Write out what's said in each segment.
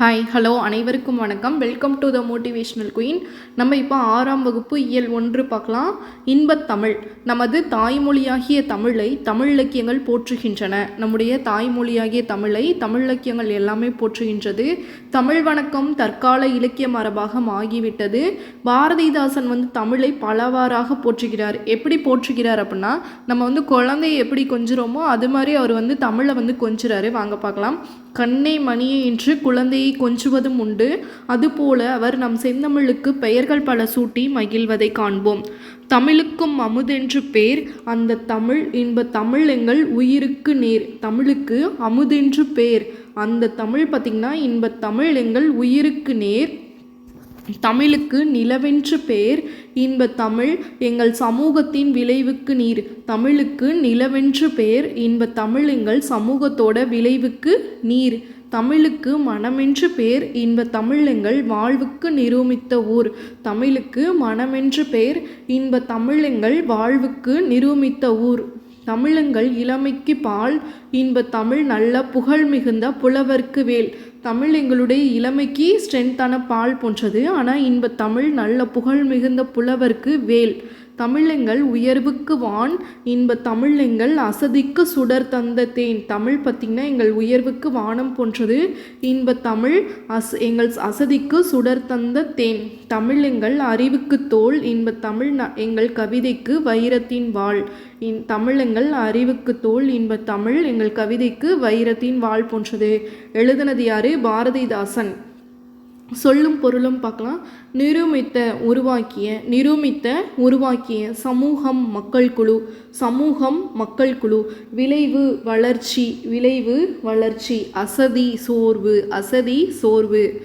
Hi hello அனைவருக்கும் வணக்கம். Welcome to the motivational queen நம்ம இப்போ ஆறாம் வகுப்பு இயல் ஒன்று பார்க்கலாம். இன்பத் தமிழ். நமது தாய்மொழியாகிய தமிழை தமிழ் இலக்கியங்கள் போற்றுகின்றன. நம்முடைய தாய்மொழியாகிய தமிழை தமிழ் இலக்கியங்கள் எல்லாமே போற்றுகின்றது. தமிழ் வணக்கம் தற்கால இலக்கிய மரபாக ஆகிவிட்டது பாரதிதாசன் வந்து தமிழை பலவாறாக போற்றுகிறார். எப்படி போற்றுகிறார் அப்படின்னா நம்ம வந்து குழந்தைய எப்படி கொஞ்சுறோமோ அது மாதிரி அவர் வந்து தமிழை வந்து கொஞ்சுறாரு. வாங்க பார்க்கலாம். கண்ணை மணியே என்று குழந்தையை கொஞ்சுவதும் உண்டு. அதுபோல அவர் நம் செந்தமிழுக்கு பெயர்கள் பல சூட்டி மகிழ்வதை காண்போம். தமிழுக்கும் அமுதென்று பேர். அந்த தமிழ் இன்ப தமிழ் எங்கள் உயிருக்கு நேர். தமிழுக்கு அமுதென்று பேர். அந்த தமிழ் பார்த்திங்கன்னா இன்ப தமிழ் எங்கள் உயிருக்கு நேர். தமிழுக்கு நிலவென்று பேர். இன்ப தமிழ் எங்கள் சமூகத்தின் விளைவுக்கு நீர். தமிழுக்கு நிலவென்று பேர். இன்ப தமிழ் எங்கள் சமூகத்தோட விளைவுக்கு நீர். தமிழுக்கு மனமென்று பேர் இன்ப தமிழ் எங்கள் வாழ்வுக்கு நிரூபித்த ஊர். தமிழுக்கு மனமென்று பேர் இன்ப தமிழ் எங்கள் வாழ்வுக்கு நிரூபித்த ஊர். தமிழங்கள் இளமைக்கு பால் இன்ப தமிழ் நல்ல புகழ் மிகுந்த புலவர்க்கு வேல். தமிழ் எங்களுடைய இளமைக்கு ஸ்ட்ரென்த்தான பால் போன்றது ஆனால் இன்ப தமிழ் நல்ல புகழ் மிகுந்த புலவர்க்கு வேல். தமிழெங்கள் உயர்வுக்கு வான் இன்ப தமிழெங்கள் அசதிக்கு சுடர் தந்த தேன். தமிழ் பார்த்திங்கன்னா எங்கள் உயர்வுக்கு வானம் போன்றது இன்ப தமிழ் அஸ் எங்கள் அசதிக்கு சுடர் தந்த தேன். தமிழ் எங்கள் அறிவுக்கு தோல் இன்ப தமிழ் ந எங்கள் கவிதைக்கு வைரத்தின் வாழ் இன் தமிழெங்கள் அறிவுக்கு தோல் இன்ப தமிழ் எங்கள் கவிதைக்கு வைரத்தின் வாழ் போன்றது. எழுதினது யாரு? பாரதிதாசன். சொல்லும் பொருளும் பார்க்கலாம். நிரூபித்த உருவாக்கிய நிரூபித்த உருவாக்கிய சமூகம் மக்கள் குழு சமூகம் மக்கள் குழு. விளைவு வளர்ச்சி விளைவு வளர்ச்சி அசதி சோர்வு அசதி சோர்வு.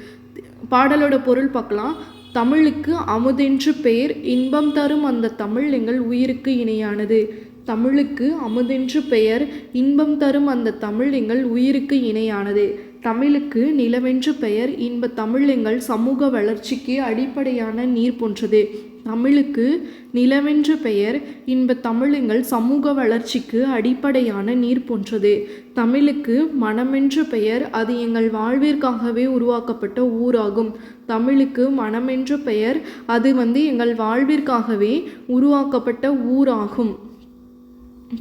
பாடலோட பொருள் பார்க்கலாம். தமிழுக்கு அமுதென்று பெயர் இன்பம் தரும் அந்த தமிழ் எங்கள் உயிருக்கு இணையானது. தமிழுக்கு அமுதென்று பெயர் இன்பம் தரும் அந்த தமிழ் எங்கள் உயிருக்கு இணையானது. தமிழுக்கு நிலவென்று பெயர் இன்ப தமிழ் எங்கள் சமூக வளர்ச்சிக்கு அடிப்படையான நீர் போன்றது. தமிழுக்கு நிலவென்று பெயர் இன்ப தமிழ் எங்கள் சமூக வளர்ச்சிக்கு அடிப்படையான நீர் போன்றது. தமிழுக்கு மனமென்று பெயர் அது எங்கள் வாழ்விற்காகவே உருவாக்கப்பட்ட ஊராகும். தமிழுக்கு மனமென்று பெயர் அது வந்து எங்கள் வாழ்விற்காகவே உருவாக்கப்பட்ட ஊராகும்.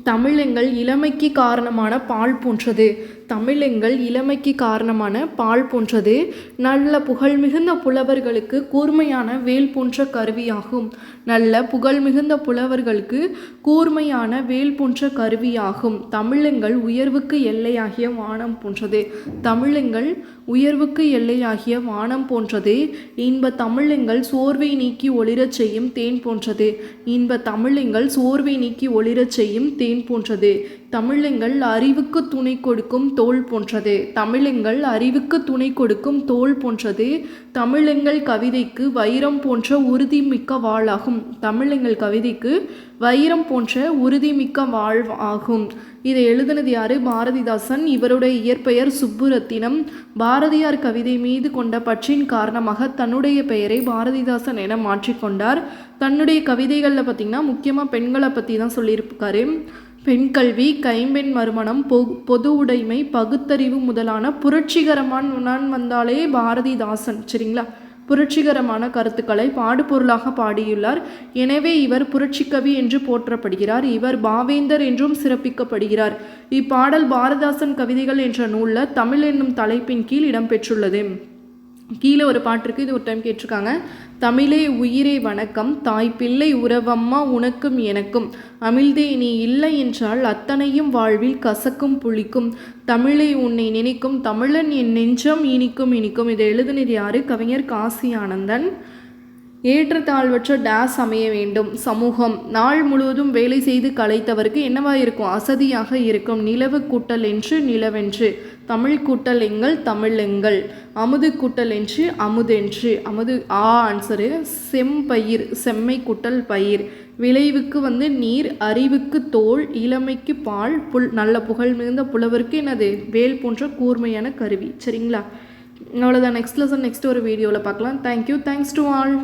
தமிழ் எங்கள் இளமைக்கு காரணமான பால் போன்றது. தமிழெங்கள் இளமைக்கு காரணமான பால் போன்றது. நல்ல புகழ் மிகுந்த புலவர்களுக்கு கூர்மையான வேல் போன்ற கருவியாகும். நல்ல புகழ் மிகுந்த புலவர்களுக்கு கூர்மையான வேல் போன்ற கருவியாகும். தமிழெங்கள் உயர்வுக்கு எல்லையாகிய வானம் போன்றது. தமிழெங்கள் உயர்வுக்கு எல்லையாகிய வானம் போன்றது. இன்ப தமிழெங்கள் சோர்வை நீக்கி ஒளிரச் செய்யும் தேன் போன்றது. இன்ப தமிழெங்கள் சோர்வை நீக்கி ஒளிரச் செய்யும் தேன் போன்றது. தமிழெங்கள் அறிவுக்கு துணை கொடுக்கும் தோல் போன்றது. தமிழெங்கள் அறிவுக்கு துணை கொடுக்கும் தோல் போன்றது. தமிழெங்கள் கவிதைக்கு வைரம் போன்ற உறுதிமிக்க வாளாகும். தமிழெங்கள் கவிதைக்கு வைரம் போன்ற உறுதிமிக்க வாழ் ஆகும். இதை எழுதினது யாரு? பாரதிதாசன். இவருடைய இயற்பெயர் சுப்புரத்தினம். பாரதியார் கவிதை மீது கொண்ட பற்றின் காரணமாக தன்னுடைய பெயரை பாரதிதாசன் என மாற்றிக்கொண்டார் தன்னுடைய கவிதைகளில் பார்த்திங்கன்னா முக்கியமாக பெண்களை பற்றி தான் சொல்லியிருக்காரு. பெண் கல்வி கைம்பெண் மறுமணம் பொ பொது உடைமை பகுத்தறிவு முதலான புரட்சிகரமான வந்தாலே பாரதிதாசன் சரிங்களா? புரட்சிகரமான கருத்துக்களை பாடுபொருளாக பாடியுள்ளார். எனவே இவர் புரட்சிக்கவி என்று போற்றப்படுகிறார். இவர் பாவேந்தர் என்றும் சிறப்பிக்கப்படுகிறார். இப்பாடல் பாரதாசன் கவிதைகள் என்ற நூலில் தமிழ் என்னும் தலைப்பின் கீழ் இடம்பெற்றுள்ளது. கீழே ஒரு பாட்டு இருக்குது இது ஒரு டைம் கேட்டிருக்காங்க. தமிழே உயிரே வணக்கம் தாய் பிள்ளை உறவம்மா உனக்கும் எனக்கும். அமிழ்தே நீ இல்லை என்றால் அத்தனையும் வாழ்வில் கசக்கும் புளிக்கும். தமிழை உன்னை நினைக்கும் தமிழன் என் நெஞ்சம் இனிக்கும் இனிக்கும். இதை எழுதினது யாரு? கவிஞர் காசி ஆனந்தன். ஏற்றத்தாழ்வற்ற டேஸ் அமைய வேண்டும். சமூகம் நாள் முழுவதும் வேலை செய்து களைத்தவருக்கு என்னவா இருக்கும்? அசதியாக இருக்கும். நிலவு கூட்டல் என்று நிலவென்று. தமிழ் கூட்டல் எங்கள் தமிழ் எங்கள். அமுது கூட்டல் என்று அமுதென்று அமுது ஆ ஆன்சரு செம்பயிர் செம்மை கூட்டல் பயிர். விளைவுக்கு வந்து நீர் அறிவுக்கு தோல் இளமைக்கு பால் புல் நல்ல புகழ் மிகுந்த புலவருக்கு என்னது? வேல் போன்ற கூர்மையான கருவி. சரிங்களா? அவ்வளோதான் நெக்ஸ்ட் லெசன் நெக்ஸ்ட் ஒரு வீடியோவில் பார்க்கலாம். Thank you thanks to all